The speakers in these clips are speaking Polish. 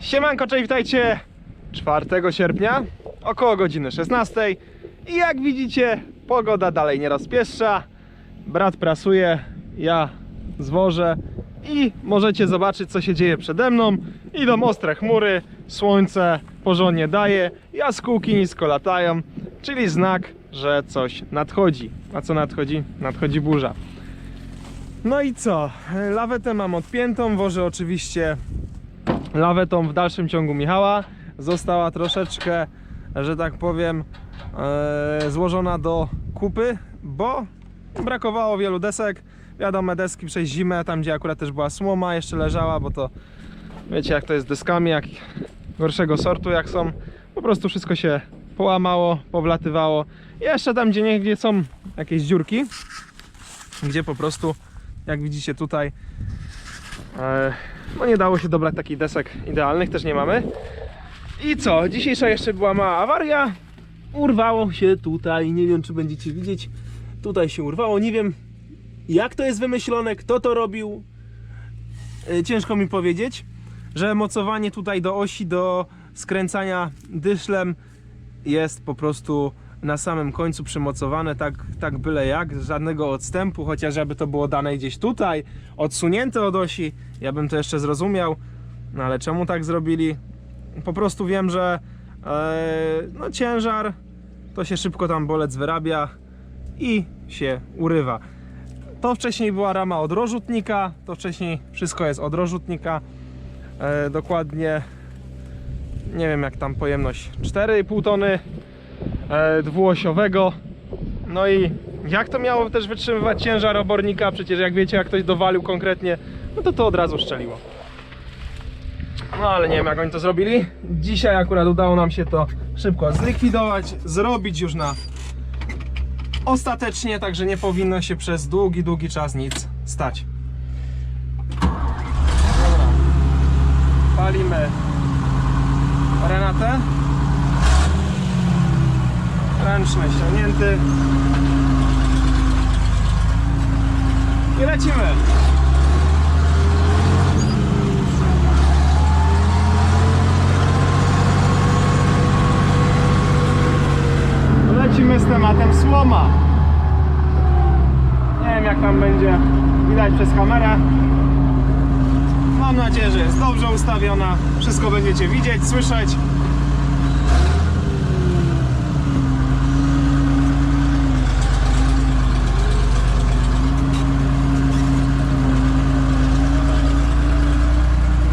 Siemanko, cześć, witajcie 4 sierpnia, około godziny 16 i jak widzicie, pogoda dalej nie rozpieszcza. Brat prasuje, ja zwożę i możecie zobaczyć, co się dzieje przede mną. Idą ostre chmury, słońce porządnie daje, jaskółki nisko latają, czyli znak, że coś nadchodzi. A co nadchodzi? Nadchodzi burza. No i co? Lawetę mam odpiętą, wożę oczywiście lawetą w dalszym ciągu Michała. Została troszeczkę, że tak powiem, e, złożona do kupy, bo brakowało wielu desek. Wiadomo, deski przez zimę, tam gdzie akurat też była słoma, jeszcze leżała, bo to wiecie jak to jest z deskami, jak gorszego sortu jak są. Po prostu wszystko się połamało, powlatywało. Jeszcze tam gdzie niegdzie są jakieś dziurki, gdzie po prostu, jak widzicie tutaj, no nie dało się dobrać takich desek idealnych, też nie mamy. I co? Dzisiejsza jeszcze była mała awaria. Urwało się tutaj, nie wiem czy będziecie widzieć. Tutaj się urwało, nie wiem jak to jest wymyślone, kto to robił. E, Ciężko mi powiedzieć, że mocowanie tutaj do osi, do skręcania dyszlem jest po prostu na samym końcu przymocowane, tak, tak byle jak, żadnego odstępu, chociaż aby to było dane gdzieś tutaj, odsunięte od osi, ja bym to jeszcze zrozumiał, no ale czemu tak zrobili? Po prostu wiem, że e, no ciężar to się szybko tam bolec wyrabia i się urywa. To wcześniej była rama od rozrzutnika, to wcześniej wszystko jest od rozrzutnika, e, dokładnie nie wiem jak tam pojemność 4,5 tony dwuosiowego. No i jak to miało też wytrzymywać ciężar obornika? Przecież jak wiecie, jak ktoś dowalił konkretnie, no to to od razu szczeliło. No ale nie wiem jak oni to zrobili. Dzisiaj akurat udało nam się to szybko zlikwidować, zrobić już na ostatecznie, także nie powinno się przez długi, długi czas nic stać. Dobra. Palimy Renatę. Ręczny ściągnięty. I lecimy. Lecimy z tematem słoma. Nie wiem jak tam będzie widać przez kamerę. Mam nadzieję, że jest dobrze ustawiona. Wszystko będziecie widzieć, słyszeć.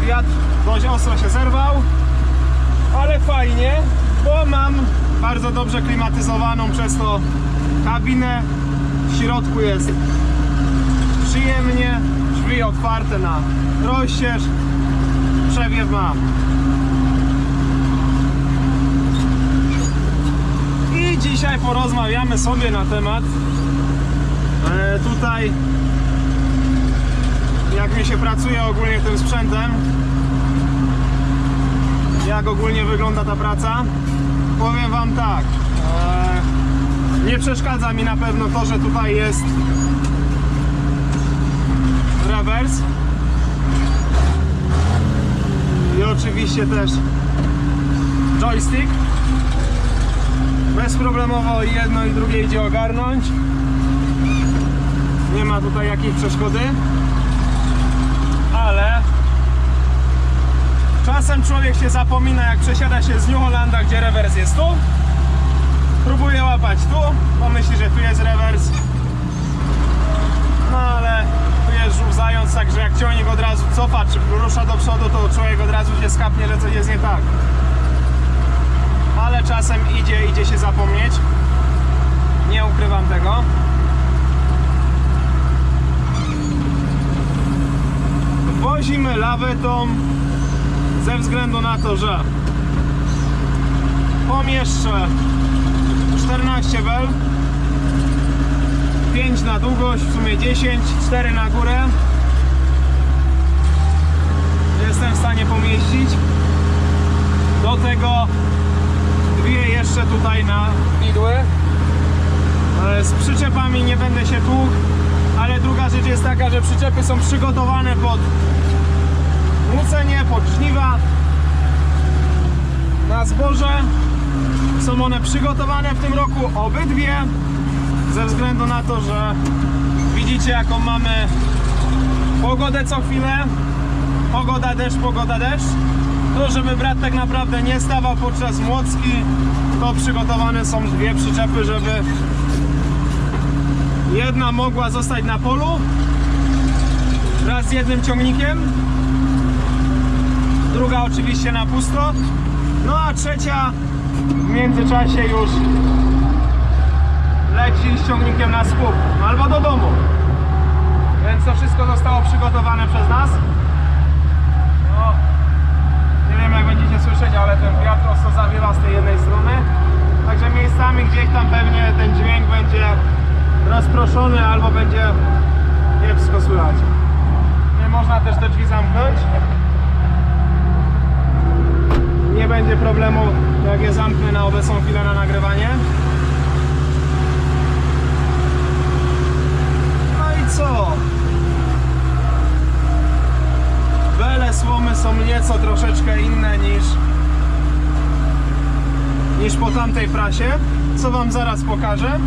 Wiatr dość ostro się zerwał, ale fajnie, bo mam bardzo dobrze klimatyzowaną przez to kabinę. W środku jest przyjemnie, drzwi otwarte na rozścież, przewiew mam. I dzisiaj porozmawiamy sobie na temat e, tutaj jak mi się pracuje ogólnie tym sprzętem jak ogólnie wygląda ta praca powiem wam tak e, nie przeszkadza mi na pewno to, że tutaj jest rewers i oczywiście też joystick. Bezproblemowo jedno i drugie idzie ogarnąć. Nie ma tutaj jakiejś przeszkody. Ale czasem człowiek się zapomina jak przesiada się z New Hollanda gdzie rewers jest tu próbuje łapać tu bo myśli, że tu jest rewers no ale tu jest żółw zając, także jak ciągnik od razu cofa, czy rusza do przodu, to człowiek od razu się skapnie, że coś jest nie tak. Ale czasem idzie, idzie się zapomnieć. Nie ukrywam tego. Wozimy lawetą ze względu na to, że pomieszczę 14 bel 5 na długość, w sumie 10, 4 na górę. Jestem w stanie pomieścić. Do tego dwie jeszcze tutaj na idły. E, Z przyczepami nie będę się tłukł, ale druga rzecz jest taka, że przyczepy są przygotowane pod nucenie, pod żniwa. zboże. Są one przygotowane w tym roku obydwie ze względu na to, że widzicie jaką mamy pogodę co chwilę. Pogoda deszcz, pogoda deszcz. To, żeby brat tak naprawdę nie stawał podczas młocki, to przygotowane są dwie przyczepy, żeby jedna mogła zostać na polu wraz z jednym ciągnikiem, druga oczywiście na pusto, no a trzecia w międzyczasie już leci z ciągnikiem na skup albo do domu. Więc to wszystko zostało przygotowane przez nas. No, nie wiem jak będziecie słyszeć, ale ten wiatr ostro zawiewa z tej jednej strony. Także miejscami gdzieś tam pewnie ten dźwięk będzie rozproszony albo będzie kiepsko słychać. Nie można też te drzwi zamknąć. Nie będzie problemu jak je zamknę na obecną chwilę na nagrywanie. No i co? Wele słomy są nieco troszeczkę inne niż niż prasie, co wam zaraz pokażę.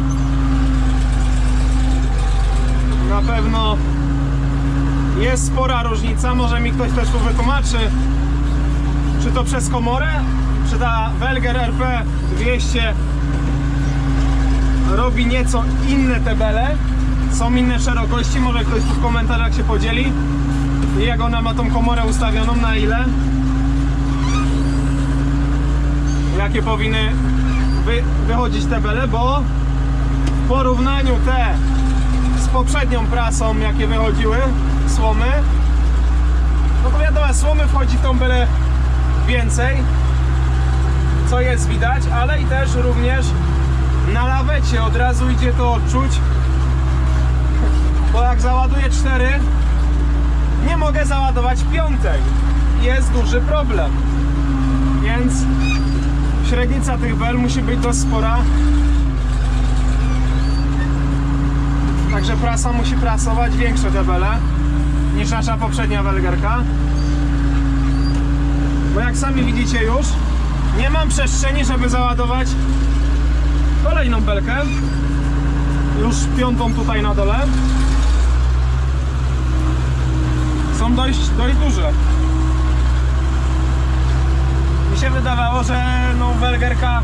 Na pewno jest spora różnica, może mi ktoś też tu wytłumaczy, czy to przez komorę, czy ta Welger RP 200 robi nieco inne te bele, są inne szerokości, może ktoś tu w komentarzach się podzieli jak ona ma tą komorę ustawioną, na ile? Jakie powinny wy, wychodzić te bele, bo w porównaniu te z poprzednią prasą, jakie wychodziły, słomy, no to wiadomo, słomy wchodzi w tą belę więcej, co jest widać, ale i też również na lawecie od razu idzie to odczuć, bo jak załaduję 4, nie mogę załadować piątej. Jest duży problem. Więc średnica tych bel musi być dość spora. Także prasa musi prasować większe te bele niż nasza poprzednia welgerka. Bo jak sami widzicie już, nie mam przestrzeni, żeby załadować kolejną belkę. Już piątą tutaj na dole. Są dość, dość duże. Się wydawało, że no welgerka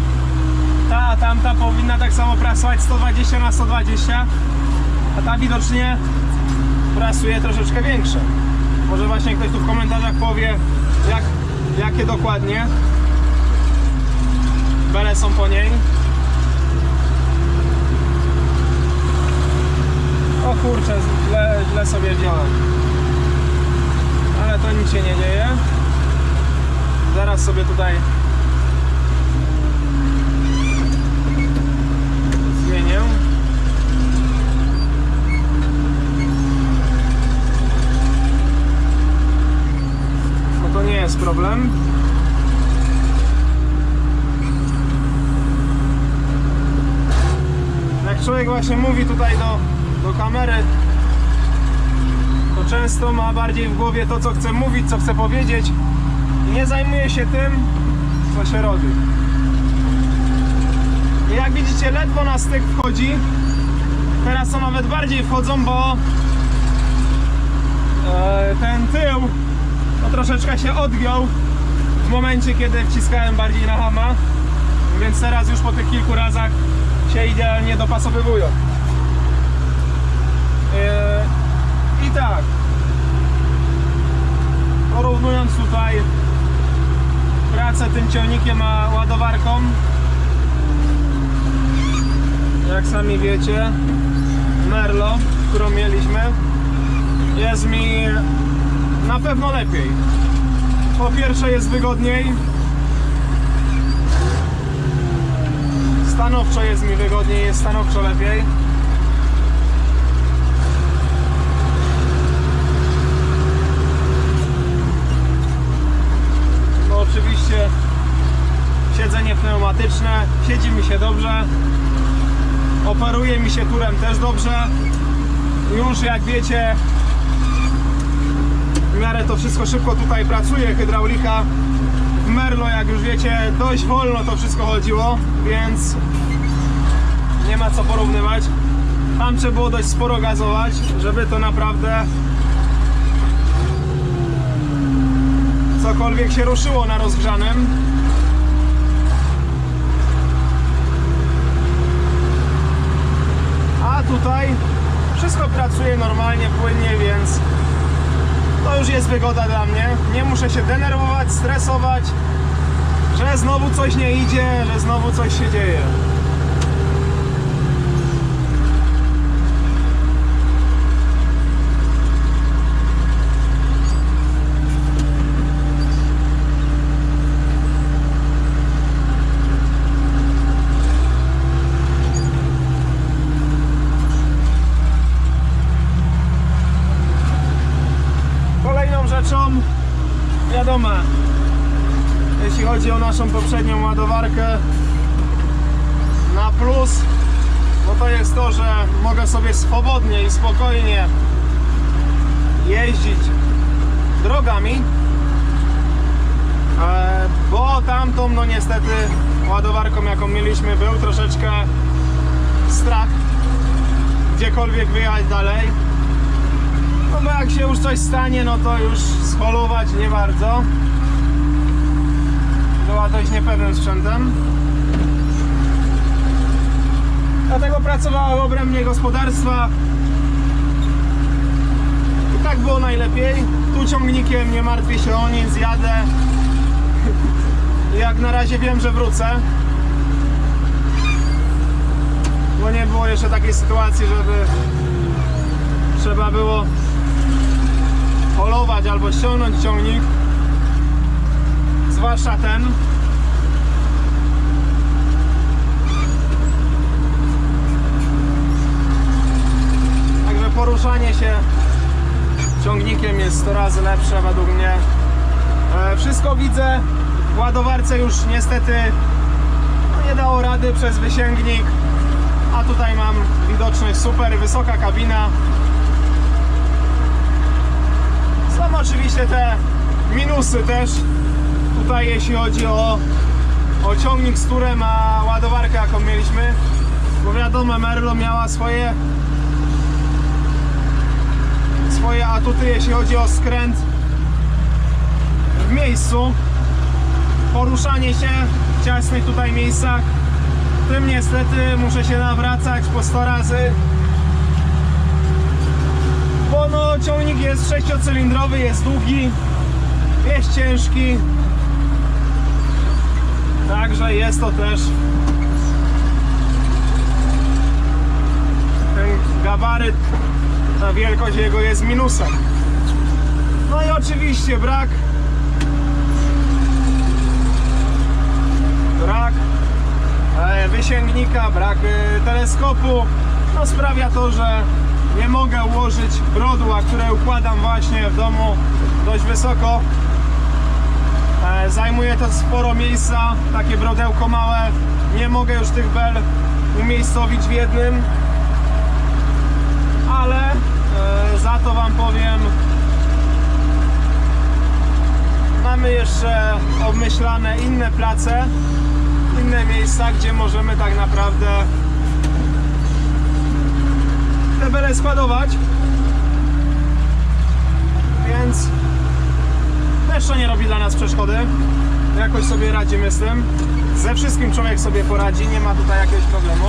ta, tamta powinna tak samo prasować 120 na 120 a ta widocznie prasuje troszeczkę większe. Może właśnie ktoś tu w komentarzach powie, jak, jakie dokładnie bele są po niej. O kurczę, źle, źle sobie wziąłem. Ale to nic się nie dzieje. Zaraz sobie tutaj zmienię. No to nie jest problem. Jak człowiek właśnie mówi tutaj do, do kamery, to często ma bardziej w głowie to, co chce mówić, co chce powiedzieć nie zajmuje się tym, co się robi. I jak widzicie, ledwo na styk wchodzi. Teraz to nawet bardziej wchodzą, bo e, ten tył no, troszeczkę się odgiął w momencie, kiedy wciskałem bardziej na hama. Więc teraz już po tych kilku razach się idealnie dopasowywują. E, I tak, porównując tutaj pracę tym ciągnikiem a ładowarką, jak sami wiecie, Merlo, którą mieliśmy, jest mi na pewno lepiej. Po pierwsze jest wygodniej. Stanowczo jest mi wygodniej, jest stanowczo lepiej. Oczywiście siedzenie pneumatyczne, siedzi mi się dobrze. Operuje mi się turem też dobrze. Już jak wiecie, w miarę to wszystko szybko tutaj pracuje, hydraulika w Merlo, jak już wiecie, dość wolno to wszystko chodziło, więc nie ma co porównywać. Tam trzeba było dość sporo gazować, żeby to naprawdę cokolwiek się ruszyło na rozgrzanym. A tutaj wszystko pracuje normalnie, płynnie, więc to już jest wygoda dla mnie. Nie muszę się denerwować, stresować, że znowu coś nie idzie, że znowu coś się dzieje. Kolejną rzeczą, wiadomo, jeśli chodzi o naszą poprzednią ładowarkę na plus, no to jest to, że mogę sobie swobodnie i spokojnie jeździć drogami, E, bo tamtą, no niestety, ładowarką jaką mieliśmy był troszeczkę strach gdziekolwiek wyjechać dalej. No bo jak się już coś stanie, no to już scholować nie bardzo. Była dość niepewnym sprzętem. Dlatego pracowała w obrębie gospodarstwa. I tak było najlepiej. Tu ciągnikiem nie martwię się o nic, jadę. Jak na razie wiem, że wrócę. Bo nie było jeszcze takiej sytuacji, żeby trzeba było polować albo ściągnąć ciągnik zwłaszcza ten. Także poruszanie się ciągnikiem jest 100 razy lepsze według mnie. E, wszystko widzę. W ładowarce już niestety no, nie dało rady przez wysięgnik. A tutaj mam widoczność super, wysoka kabina. Są oczywiście te minusy też tutaj jeśli chodzi o, o ciągnik z turem, a ładowarkę jaką mieliśmy. Bo wiadomo Merlo miała swoje swoje atuty jeśli chodzi o skręt w miejscu. Poruszanie się w ciasnych tutaj miejscach. Tym niestety muszę się nawracać po 100 razy. Bo no ciągnik jest sześciocylindrowy, jest długi, jest ciężki. Także jest to też ten gabaryt, ta wielkość jego jest minusem. No i oczywiście brak brak e, wysięgnika, brak e, teleskopu no sprawia to, że nie mogę ułożyć brodła, które układam właśnie w domu dość wysoko. E, Zajmuje to sporo miejsca, takie brodełko małe. Nie mogę już tych bel umiejscowić w jednym. Ale e, za to Wam powiem, mamy jeszcze obmyślane inne place, inne miejsca, gdzie możemy tak naprawdę te bele składować. Więc to nie robi dla nas przeszkody. Jakoś sobie radzimy z tym. Ze wszystkim człowiek sobie poradzi, nie ma tutaj jakiegoś problemu.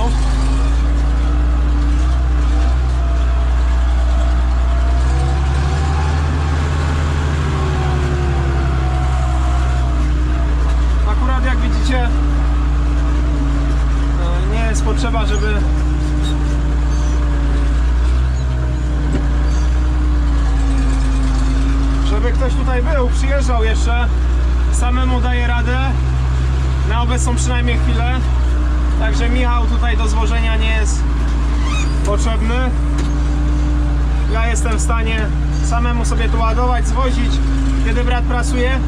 Akurat jak widzicie, e, nie jest potrzeba, żeby żeby ktoś tutaj przyjeżdżał jeszcze, samemu daje radę, na obecną przynajmniej chwilę. Także Michał tutaj do złożenia nie jest potrzebny. Ja jestem w stanie samemu sobie tu ładować, zwozić, kiedy brat pracuje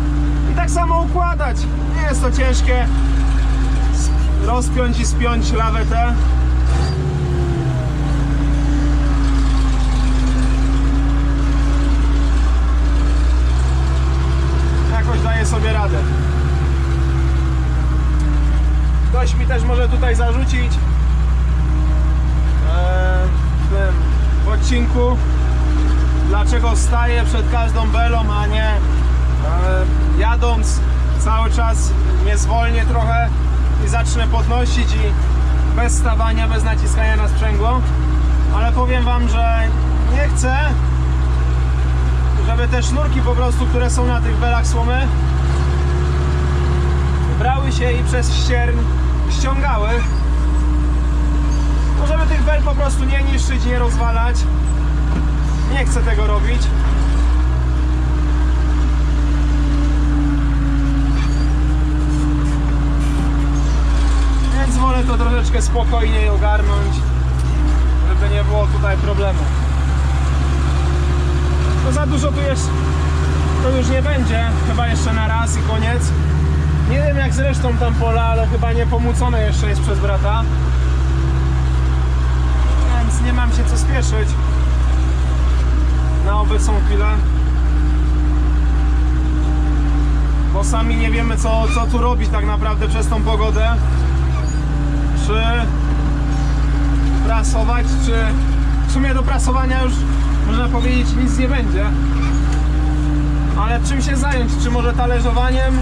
i tak samo układać. Nie jest to ciężkie. Rozpiąć i spiąć lawetę. jakoś daję sobie radę. Ktoś mi też może tutaj zarzucić e, w odcinku, dlaczego staję przed każdą belą, a nie e, jadąc cały czas nie zwolnię trochę i zacznę podnosić i bez stawania, bez naciskania na sprzęgło. Ale powiem Wam, że nie chcę, żeby te sznurki po prostu, które są na tych belach słomy, brały się i przez ścierń ściągały. Żeby tych bel po prostu nie niszczyć, nie rozwalać. Nie chcę tego robić. Więc wolę to troszeczkę spokojniej ogarnąć, żeby nie było tutaj problemu. No za dużo tu jest, to już nie będzie, chyba jeszcze na raz i koniec. Nie wiem jak zresztą tam pola, ale chyba nie pomłócone jeszcze jest przez brata. Więc nie mam się co spieszyć na obecną chwilę. Bo sami nie wiemy co, co tu robić tak naprawdę przez tą pogodę. Czy prasować, czy w sumie do prasowania już można powiedzieć nic nie będzie. Ale czym się zająć? Czy może talerzowaniem?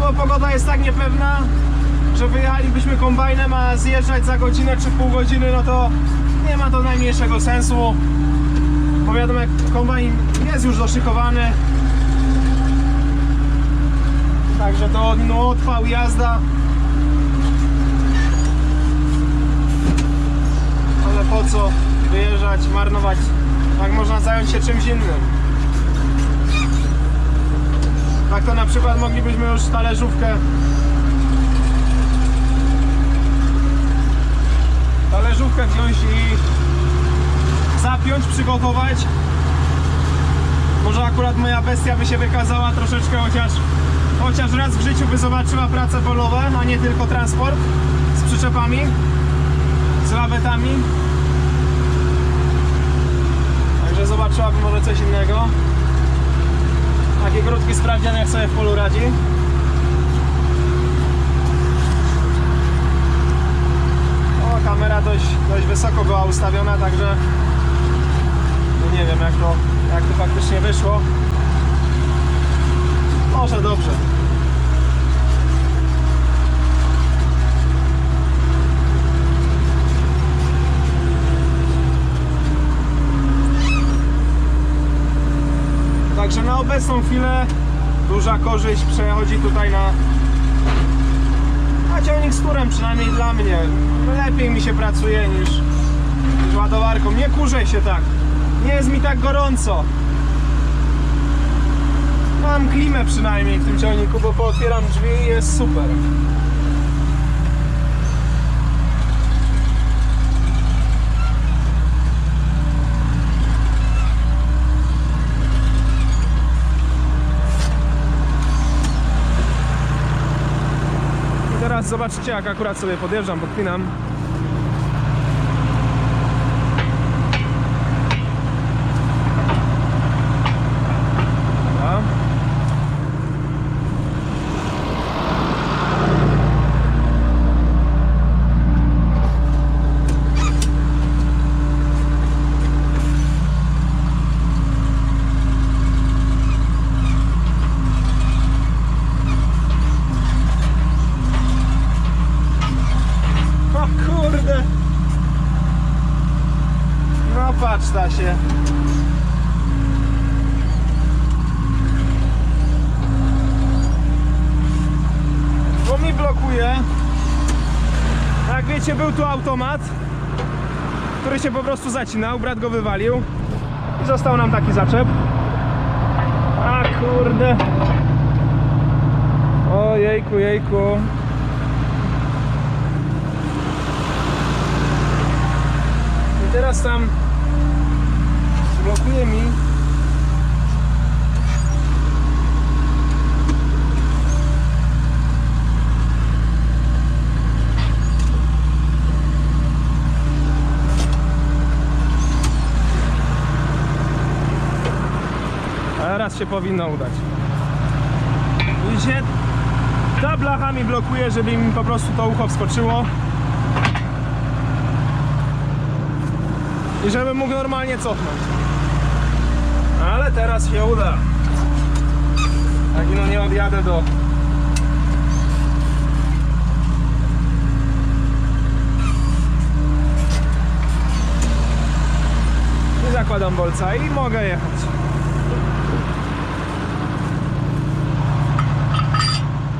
Bo pogoda jest tak niepewna, że wyjechalibyśmy kombajnem, a zjeżdżać za godzinę czy pół godziny, no to nie ma to najmniejszego sensu. Bo wiadomo, jak kombajn jest już doszykowany. Także to no, odpał jazda. Ale po co wyjeżdżać, marnować? Tak można zająć się czymś innym. Tak to na przykład moglibyśmy już talerzówkę talerzówkę wziąć i zapiąć, przygotować. Może akurat moja bestia by się wykazała troszeczkę, chociaż, chociaż raz w życiu by zobaczyła prace polowe, a nie tylko transport z przyczepami, z lawetami. Także zobaczyłaby może coś innego. Taki krótki sprawdzian jak sobie w polu radzi. O, kamera dość, dość wysoko była ustawiona, także no nie wiem jak to, jak to faktycznie wyszło. Może dobrze. Także na obecną chwilę duża korzyść przechodzi tutaj na a ciągnik z turem przynajmniej dla mnie. Lepiej mi się pracuje niż, niż ładowarką. Nie kurzę się tak. Nie jest mi tak gorąco. Mam klimę przynajmniej w tym ciągniku, bo pootwieram drzwi i jest super. Zobaczycie jak akurat sobie podjeżdżam, podpinam. Dobra. O kurde! No patrz ta się. Bo mi blokuje. Jak wiecie, był tu automat, który się po prostu zacinał, brat go wywalił i został nam taki zaczep. A kurde. O jejku, jejku. I teraz tam blokuje mi Teraz się powinno udać. Widzicie? Ta blacha mi blokuje, żeby mi po prostu to ucho wskoczyło. I żebym mógł normalnie cofnąć. Ale teraz się uda. Tak no nie odjadę do... Zakładam bolca i mogę jechać.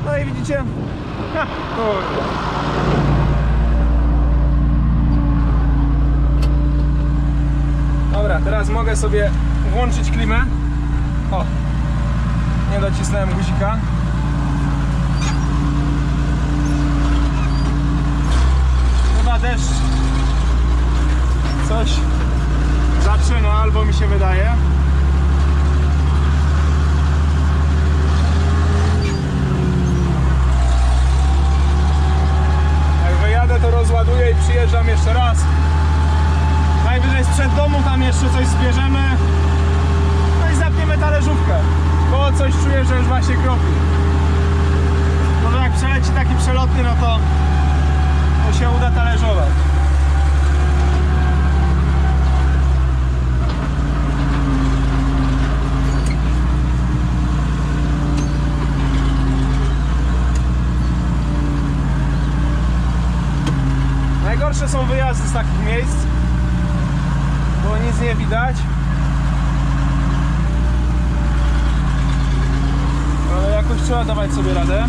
No i widzicie? Ha. Dobra, teraz mogę sobie włączyć klimę. O, nie docisnąłem guzika. Chyba deszcz coś zaczyna, albo mi się wydaje. Jak wyjadę to rozładuję i przyjeżdżam jeszcze raz. Najwyżej sprzed domu tam jeszcze coś zbierzemy. No. Bo coś czuję, że już właśnie kropi. Może jak przeleci taki przelotny, no to, to się uda talerzować. Najgorsze są wyjazdy z takich miejsc, bo nic nie widać. Ale jakoś trzeba dawać sobie radę.